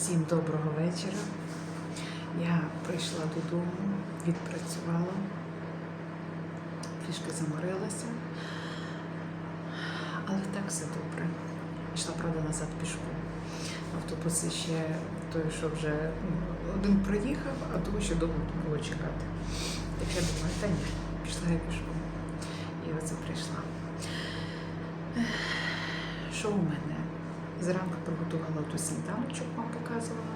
Всім доброго вечора. Я прийшла додому, відпрацювала, трішки заморилася, але так все добре. Йшла, правда, назад пішком. Автобус ще той, що вже ну, один проїхав, а того ще довго було чекати. Так я думаю, та ні, пішла я пішком. І оце прийшла. Що у мене? Зранку приготувала ту сніданочок, вам показувала.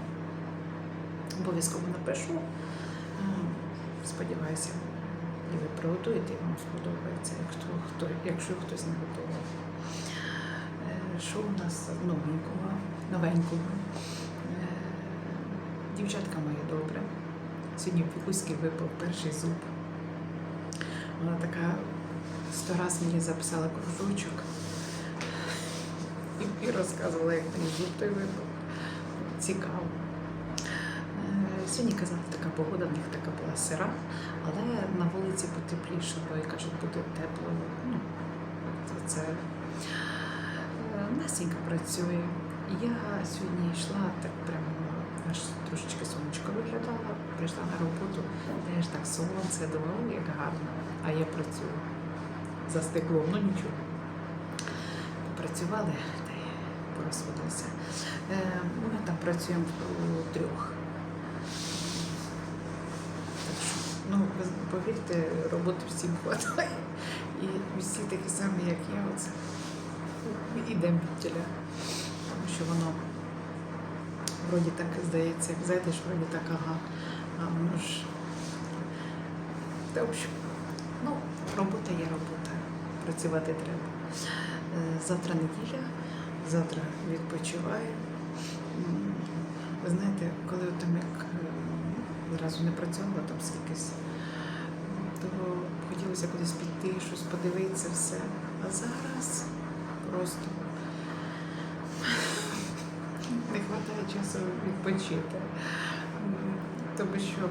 Обов'язково напишу. Ем, Сподіваюся, і ви приготуєте, і вам сподобається, якщо, хто, якщо хтось не готував. Е, Що у нас новенького, новенького? Е, Дівчатка мої добре. Сьогодні в Вікуськи випав перший зуб. Вона така сто раз мені записала кружочок і, розказувала, як мені зуб той випав. Цікаво. Е, Сьогодні казала, така погода, в них така була сира, але на вулиці потепліше, бо і кажуть, буде тепло. Ну, це Е, Настенька працює. Я сьогодні йшла так прямо аж трошечки сонечко виглядала, прийшла на роботу, теж так сонце, думаю, як гарно. А я працюю за стеклом, ну нічого. Попрацювали порозходилися. Е, Ми там працюємо у трьох. Що, ну, повірте, роботи всім хватає. І всі такі самі, як я, оце ідемо від тіля. Тому що воно вроді так здається, як зайдеш, вроді так, ага, а воно ж. В общем, ну, робота є робота. Працювати треба. Е, Завтра неділя, завтра відпочиваю. Ви знаєте, коли там як е, зразу не працювала там скількись, то хотілося кудись піти, щось подивитися, все. А зараз просто не вистачає часу відпочити. Тому що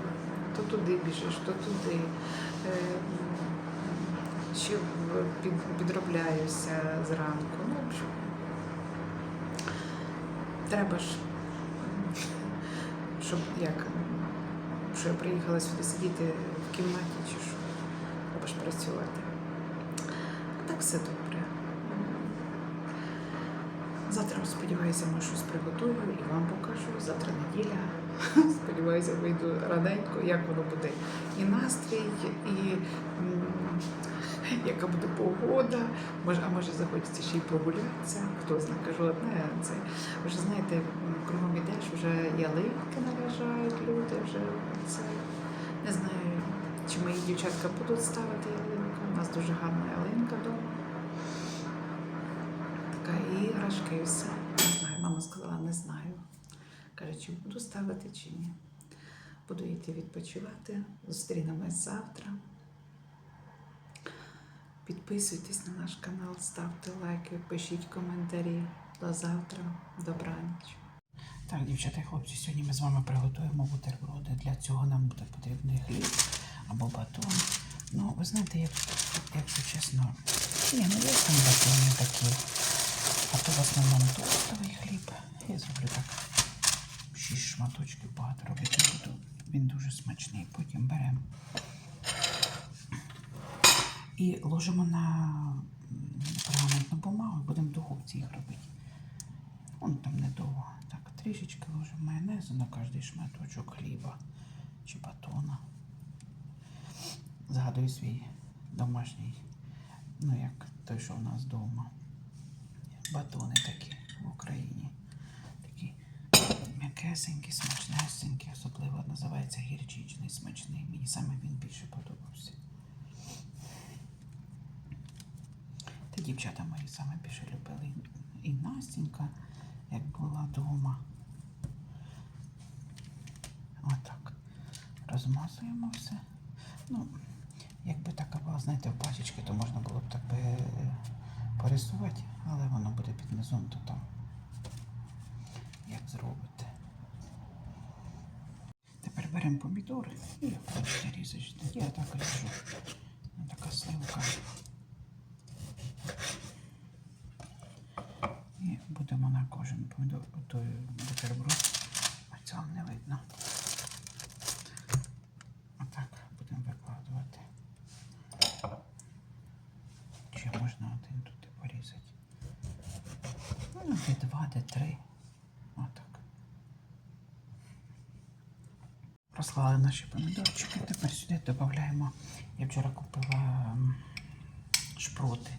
то туди біжиш, то туди. Е, Ще підробляюся зранку. Ну, треба ж, щоб як, що я приїхала сюди сидіти в кімнаті чи що. Треба ж працювати. А так все добре. Завтра, сподіваюся, ми щось приготую і вам покажу. Завтра неділя. Сподіваюся, вийду раненько, як воно буде. І настрій, і яка буде погода. Може, а може захочеться ще й прогулятися. Хто знає, кажу одне, це вже знаєте, кругом ідеш, вже ялинки наряжають люди, вже це не знаю, чи мої дівчатка будуть ставити ялинку. У нас дуже гарна ялинка вдома. Така іграшки, і все. Не знаю. Мама сказала, не знаю. Каже, чи буду ставити, чи ні. Буду йти відпочивати. Зустрінемось завтра. Підписуйтесь на наш канал, ставте лайки, пишіть коментарі. До завтра. Добраніч. Так, дівчата і хлопці, сьогодні ми з вами приготуємо бутерброди. Для цього нам буде потрібний хліб або батон. Ну, ви знаєте, як, якщо чесно, ні, ну є там батони такі. А то в основному тостовий хліб. Я зроблю так. Шість шматочків багато робити буду. Він дуже смачний. Потім беремо і ложимо на пергаментну бумагу і будемо в духовці їх робити. Вон там недовго. Так, трішечки ложимо майонезу на кожний шматочок хліба чи батона. Згадую свій домашній, ну як той, що у нас вдома. Батони такі в Україні. Такі м'якесенькі, смачнесенькі, особливо називається гірчичний смачний. Мені саме він більше подобався. Та дівчата мої саме більше любили. І Настенька, як була вдома. Отак. Розмазуємо все. Ну, якби така була, знаєте, в пачечки, то можна було б так би порисувати, але воно буде під низом, то там як зробите. Тепер беремо помідори і хочете різати. Я так ріжу. Така сливка. ми до бутерброд. А цього не видно. Отак будемо викладувати. Чи можна один тут і порізати? Ну, де два, де три. Отак. Розклали наші помідорчики. Тепер сюди додаємо. Я вчора купила шпроти.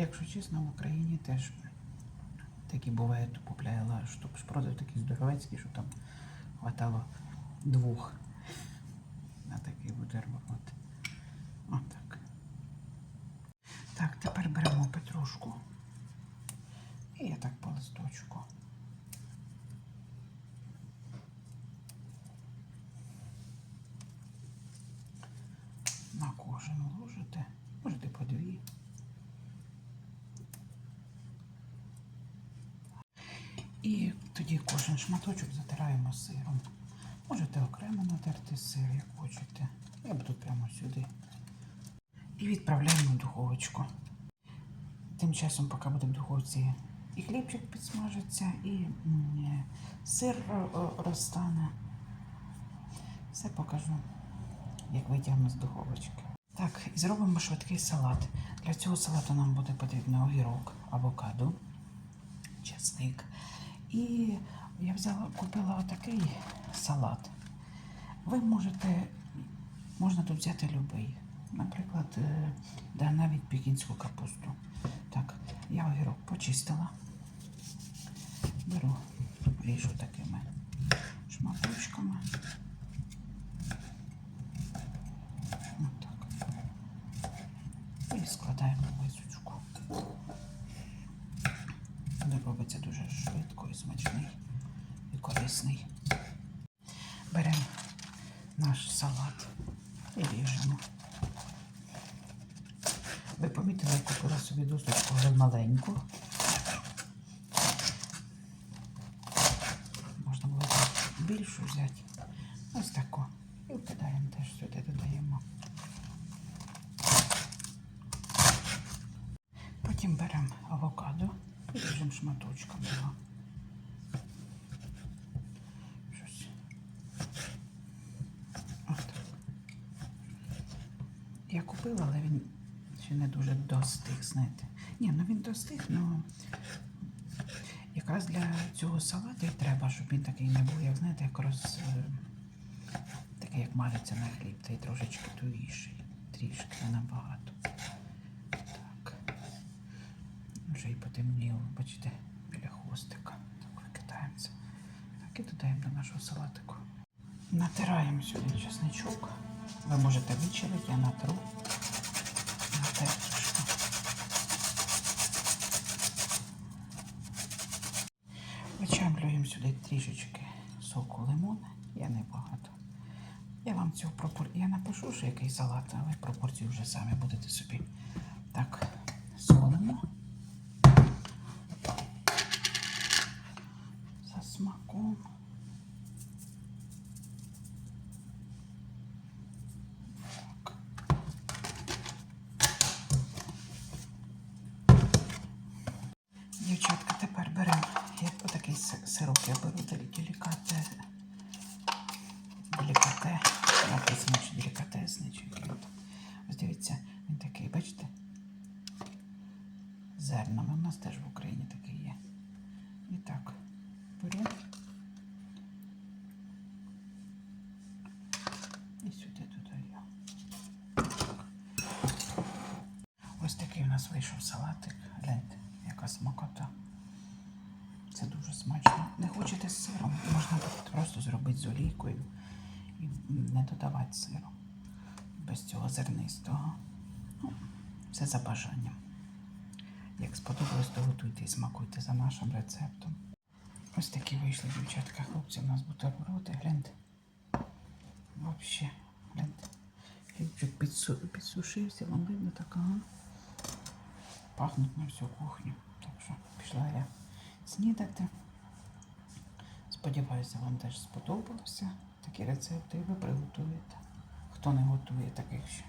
Якщо чесно, в Україні теж такі бувають, то купляла, щоб шпроти такі здоровецькі, що там хватало двох на такий бутерброд. Отак. Так, тепер беремо петрушку. І я так по листочку. На кожен ложите, можете по дві. І тоді кожен шматочок затираємо сиром. Можете окремо натерти сир, як хочете. Я буду прямо сюди. І відправляємо в духовочку. Тим часом, поки буде в духовці, і хлібчик підсмажиться, і е, сир е, е, розтане. Все покажу, як витягну з духовочки. Так, і зробимо швидкий салат. Для цього салату нам буде потрібно огірок, авокадо, чесник. І я взяла, купила отакий салат. Ви можете, можна тут взяти любий. Наприклад, е, да, навіть пекінську капусту. Так, я огірок почистила. Беру, ріжу такими шматочками. Отак. І складаємо в мисочку. Він робиться дуже швидко і смачний і корисний. Беремо наш салат і ріжемо. Ви помітили, я купила собі досочку вже маленьку. Можна було більшу взяти. Ось таку. І вкидаємо теж сюди додаємо. Потім беремо авокадо і ріжемо шматочками його. Щось. Отак. Я купила, але він ще не дуже достиг, знаєте. Ні, ну він достиг, ну якраз для цього салату і треба, щоб він такий не був, як знаєте, як роз. е, Такий, як мажеться на хліб, та й трошечки тугіший. Трішки, не набагато. Так. Вже і потемніло, бачите, біля хвостика. Так викидаємо це. Так і додаємо до нашого салатику. Натираємо сюди чесничок. Ви можете вичавити, я натру. На тертушку. Вичавлюємо сюди трішечки соку лимона. Я не багато. Я вам цю пропорцію. Я напишу, що який салат, а ви пропорцію вже самі будете собі. Так, солимо. За смаком. Так. Дівчатка, тепер беремо як отакий си- сироп, я беру делі- делікате. Делікате. Написано, що делікатесний чи який от. Ось дивіться, він такий, бачите? З Зернами. У нас теж в Україні такий є. І так, беру. І сюди додаю. Ось такий у нас вийшов салатик. Гляньте, яка смакота. Це дуже смачно. Не хочете з сиром, можна просто зробити з олійкою і не додавати сиру. Без цього зернистого. Ну, все за бажанням. Як сподобалось, то готуйте і смакуйте за нашим рецептом. Ось такі вийшли, дівчатка, хлопці, у нас бутерброди. Гляньте. Вообще, гляньте. Хлібчик підсу... підсушився, вам видно так, ага. Пахнуть на всю кухню. Так що пішла я снідати. Сподіваюся, вам теж сподобалося такі рецепти, і ви приготуєте. Хто не готує таких ще.